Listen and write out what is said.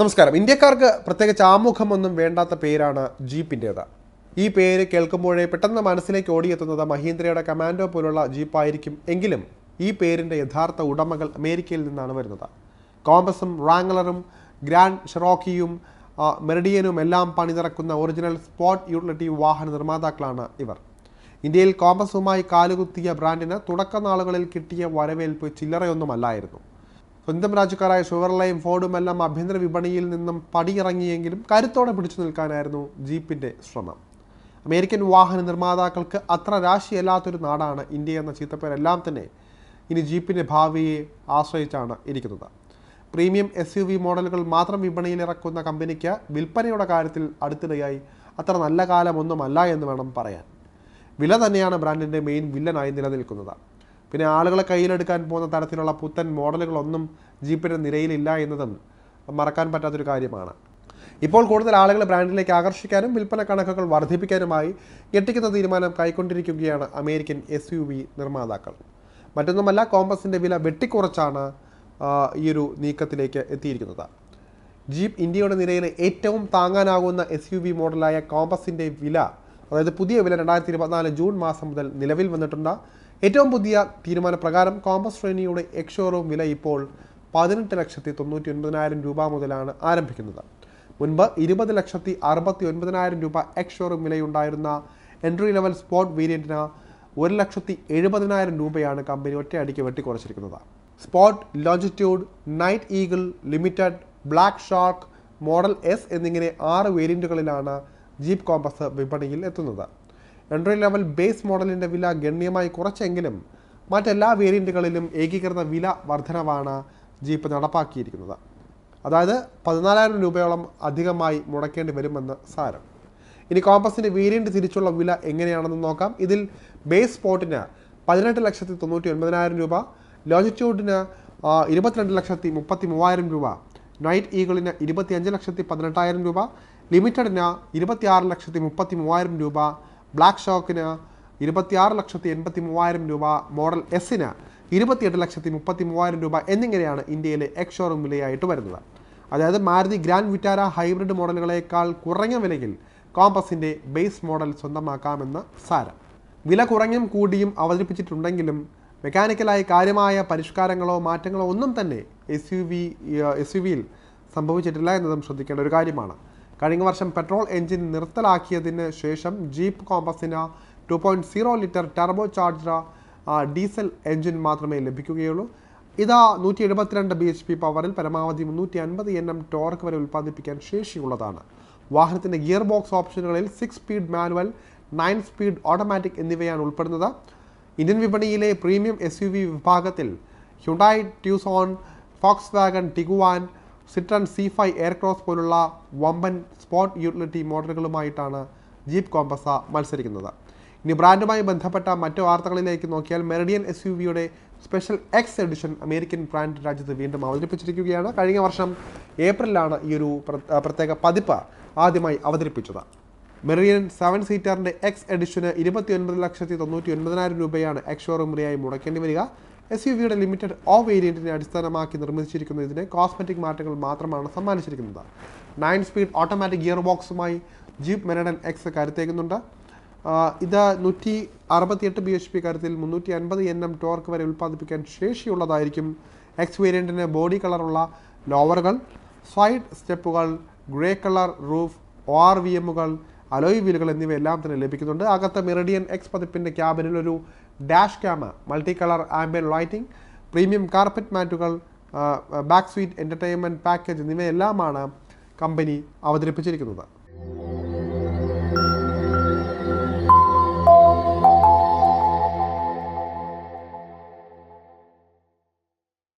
നമസ്കാരം. ഇന്ത്യക്കാർക്ക് പ്രത്യേകിച്ച് ആമുഖമൊന്നും വേണ്ടാത്ത പേരാണ് ജീപ്പിന്റേത് ഈ പേര് കേൾക്കുമ്പോഴേ പെട്ടെന്ന് മനസ്സിലേക്ക് ഓടിയെത്തുന്നത് മഹീന്ദ്രയുടെ കമാൻഡോ പോലുള്ള ജീപ്പായിരിക്കും എങ്കിലും ഈ പേരിന്റെ യഥാർത്ഥ ഉടമകൾ അമേരിക്കയിൽ നിന്നാണ് വരുന്നത്. കോമ്പസും റാങ്ലറും ഗ്രാൻഡ് ഷെറോക്കിയും മെറിഡിയനും എല്ലാം പണിനിറക്കുന്ന ഒറിജിനൽ സ്പോട്ട് യൂട്ടിലിറ്റി വാഹന നിർമ്മാതാക്കളാണ് ഇവർ. ഇന്ത്യയിൽ കോമ്പസുമായി കാലുകുത്തിയ ബ്രാൻഡിന് തുടക്കനാളുകളിൽ കിട്ടിയ വരവേൽപ്പ് ചില്ലറയൊന്നുമല്ലായിരുന്നു. സ്വന്തം രാജ്യക്കാരായ ഷുവർലയും ഫോർഡും എല്ലാം ആഭ്യന്തര വിപണിയിൽ നിന്നും പടിയിറങ്ങിയെങ്കിലും കരുത്തോടെ പിടിച്ചു നിൽക്കാനായിരുന്നു ജീപ്പിന്റെ ശ്രമം. അമേരിക്കൻ വാഹന നിർമ്മാതാക്കൾക്ക് അത്ര രാശിയല്ലാത്തൊരു നാടാണ് ഇന്ത്യ എന്ന ചീത്തപ്പേരെല്ലാം തന്നെ ഇനി ജീപ്പിന്റെ ഭാവിയെ ആശ്രയിച്ചാണ് ഇരിക്കുന്നത്. പ്രീമിയം എസ് യു വി മോഡലുകൾ മാത്രം വിപണിയിൽ ഇറക്കുന്ന കമ്പനിക്ക് വിൽപ്പനയുടെ കാര്യത്തിൽ അടുത്തിടെയായി അത്ര നല്ല കാലമൊന്നുമല്ല എന്ന് വേണം പറയാൻ. വില തന്നെയാണ് ബ്രാൻഡിന്റെ മെയിൻ വില്ലനായി നിലനിൽക്കുന്നത്. പിന്നെ ആളുകളെ കയ്യിലെടുക്കാൻ പോകുന്ന തരത്തിലുള്ള പുത്തൻ മോഡലുകളൊന്നും ജീപ്പിന്റെ നിരയിലില്ല എന്നതും മറക്കാൻ പറ്റാത്തൊരു കാര്യമാണ്. ഇപ്പോൾ കൂടുതൽ ആളുകളെ ബ്രാൻഡിലേക്ക് ആകർഷിക്കാനും വിൽപ്പന കണക്കുകൾ വർദ്ധിപ്പിക്കാനുമായി ഞെട്ടിക്കുന്ന തീരുമാനം കൈക്കൊണ്ടിരിക്കുകയാണ് അമേരിക്കൻ എസ് യു വി നിർമ്മാതാക്കൾ. മറ്റൊന്നുമല്ല കോമ്പസിന്റെ വില വെട്ടിക്കുറച്ചാണ് ഈ ഒരു നീക്കത്തിലേക്ക് എത്തിയിരിക്കുന്നത്. ജീപ്പ് ഇന്ത്യയുടെ നിരയിലെ ഏറ്റവും താങ്ങാനാകുന്ന എസ് യു വി മോഡലായ കോമ്പസിന്റെ വില അതായത് പുതിയ വില രണ്ടായിരത്തി ഇരുപത്തിനാല് ജൂൺ മാസം മുതൽ നിലവിൽ വന്നിട്ടുണ്ട്. ഏറ്റവും പുതിയ തീരുമാനപ്രകാരം കോമ്പസ് ശ്രേണിയുടെ എക്സ്ഷോറൂം വില ഇപ്പോൾ പതിനെട്ട് ലക്ഷത്തി തൊണ്ണൂറ്റി ഒൻപതിനായിരം രൂപ മുതലാണ് ആരംഭിക്കുന്നത്. മുൻപ് ഇരുപത് ലക്ഷത്തി അറുപത്തി ഒൻപതിനായിരം രൂപ എക്സ്ഷോറൂം വിലയുണ്ടായിരുന്ന എൻട്രി ലെവൽ സ്പോട്ട് വേരിയന്റിന് ഒരു ലക്ഷത്തി എഴുപതിനായിരം രൂപയാണ് കമ്പനി ഒറ്റയടിക്ക് വെട്ടിക്കുറച്ചിരിക്കുന്നത്. Sport longitude night eagle limited black shark model S എന്നിങ്ങനെ ആറ് വേരിയന്റുകളിലാണ് ജീപ്പ് കോമ്പസ് വിപണിയിൽ എത്തുന്നത്. എൻട്രി ലെവൽ ബേസ് മോഡലിന്റെ വില ഗണ്യമായി കുറച്ചെങ്കിലും മറ്റെല്ലാ വേരിയന്റുകളിലും ഏകീകൃത വില വർധനവാണ് ജീപ്പ് നടപ്പാക്കിയിരിക്കുന്നത്. അതായത് പതിനാലായിരം രൂപയോളം അധികമായി മുടക്കേണ്ടി വരുമെന്ന് സാരം. ഇനി കോമ്പസിന്റെ വേരിയന്റ് തിരിച്ചുള്ള വില എങ്ങനെയാണെന്ന് നോക്കാം. ഇതിൽ ബേസ് സ്പോട്ടിന് പതിനെട്ട് ലക്ഷത്തി തൊണ്ണൂറ്റി ഒൻപതിനായിരം രൂപ ലോജിറ്റ്യൂഡിന് ഇരുപത്തിരണ്ട് ലക്ഷത്തി മുപ്പത്തി മൂവായിരം രൂപ നൈറ്റ് ഈഗിളിന് ഇരുപത്തിയഞ്ച് ലക്ഷത്തി പതിനെട്ടായിരം രൂപ ലിമിറ്റഡിന് ഇരുപത്തിയാറ് ലക്ഷത്തി മുപ്പത്തി മൂവായിരം രൂപ ബ്ലാക്ക് ഷോക്കിന് ഇരുപത്തിയാറ് ലക്ഷത്തി എൺപത്തി മൂവായിരം രൂപ മോഡൽ എസിന് ഇരുപത്തിയെട്ട് ലക്ഷത്തി മുപ്പത്തി മൂവായിരം രൂപ എന്നിങ്ങനെയാണ് ഇന്ത്യയിലെ എക്സ് ഷോറൂം വിലയായിട്ട് വരുന്നത്. അതായത് മാരുതി ഗ്രാൻഡ് വിറ്റാര ഹൈബ്രിഡ് മോഡലുകളേക്കാൾ കുറഞ്ഞ വിലയിൽ കോമ്പസിന്റെ ബേസ് മോഡൽ സ്വന്തമാക്കാമെന്ന് സാരം. വില കുറഞ്ഞും കൂടിയും അവതരിപ്പിച്ചിട്ടുണ്ടെങ്കിലും മെക്കാനിക്കലായി കാര്യമായ പരിഷ്കാരങ്ങളോ മാറ്റങ്ങളോ ഒന്നും തന്നെ S U V S U വിയിൽ സംഭവിച്ചിട്ടില്ല എന്നതും ശ്രദ്ധിക്കേണ്ട ഒരു കാര്യമാണ്. കഴിഞ്ഞ വർഷം പെട്രോൾ എഞ്ചിൻ നിർത്തലാക്കിയതിന് ശേഷം Jeep കോമ്പസിന് two point zero litre turbo charger diesel engine മാത്രമേ ലഭിക്കുകയുള്ളൂ. ഇതാ നൂറ്റി എഴുപത്തിരണ്ട് ബി എച്ച് പി പവറിൽ പരമാവധി മുന്നൂറ്റി അൻപത് എൻ എം ടോർക്ക് വരെ ഉൽപ്പാദിപ്പിക്കാൻ ശേഷിയുള്ളതാണ്. വാഹനത്തിന്റെ gear box ഓപ്ഷനുകളിൽ six speed manual nine speed automatic എന്നിവയാണ് ഉൾപ്പെടുന്നത്. ഇന്ത്യൻ വിപണിയിലെ പ്രീമിയം എസ് യു വി വിഭാഗത്തിൽ Hyundai Tucson Volkswagen Tiguan Citroen C five Aircross പോലുള്ള വമ്പൻ സ്പോട്ട് യൂട്ടിലിറ്റി മോഡലുകളുമായിട്ടാണ് ജീപ്പ് കോമ്പസ മത്സരിക്കുന്നത്. ഇനി ബ്രാൻഡുമായി ബന്ധപ്പെട്ട മറ്റു വാർത്തകളിലേക്ക് നോക്കിയാൽ മെറിഡിയൻ എസ് യു വിയുടെ special X edition American brand രാജ്യത്ത് വീണ്ടും അവതരിപ്പിച്ചിരിക്കുകയാണ്. കഴിഞ്ഞ വർഷം ഏപ്രിലാണ് ഈ ഒരു പ്രത്യേക പതിപ്പ് ആദ്യമായി അവതരിപ്പിച്ചത്. മെറിയൻ സെവൻ സീറ്ററിന്റെ എക്സ് എഡിഷന് ഇരുപത്തി ഒൻപത് ലക്ഷത്തി തൊണ്ണൂറ്റി ഒൻപതിനായിരം രൂപയാണ് എക്സ് ഷോറൂം മുടക്കേണ്ടി വരിക. എസ് യു വിയുടെ ലിമിറ്റഡ് ഓ വേരിയന്റിനെ അടിസ്ഥാനമാക്കി നിർമ്മിച്ചിരിക്കുന്ന ഇതിന് കോസ്മെറ്റിക് മാറ്റങ്ങൾ മാത്രമാണ് സമ്മാനിച്ചിരിക്കുന്നത്. നയൻ സ്പീഡ് ഓട്ടോമാറ്റിക് ഗിയർ ബോക്സുമായി ജീപ്പ് മെനഡൻ എക്സ് കരുത്തേക്കുന്നുണ്ട് ഇത് നൂറ്റി അറുപത്തിയെട്ട് ബി എച്ച് പി കരുത്തിൽ മുന്നൂറ്റി അൻപത് എൻ എം ടോർക്ക് വരെ ഉൽപ്പാദിപ്പിക്കാൻ ശേഷിയുള്ളതായിരിക്കും എക്സ് വേരിയന്റിന് ബോഡി കളറുള്ള ലോവറുകൾ സൈഡ് സ്റ്റെപ്പുകൾ grey colour roof O R V എമ്മുകൾ alloy വീലുകൾ എന്നിവയെല്ലാം തന്നെ ലഭിക്കുന്നുണ്ട്. അകത്ത് മെറിഡിയൻ എക്സ് പതിപ്പിന്റെ ക്യാബിനിൽ ഒരു dash cam multi colour ambient lighting premium carpet മാറ്റുകൾ back seat entertainment package എന്നിവയെല്ലാമാണ് കമ്പനി അവതരിപ്പിച്ചിരിക്കുന്നത്.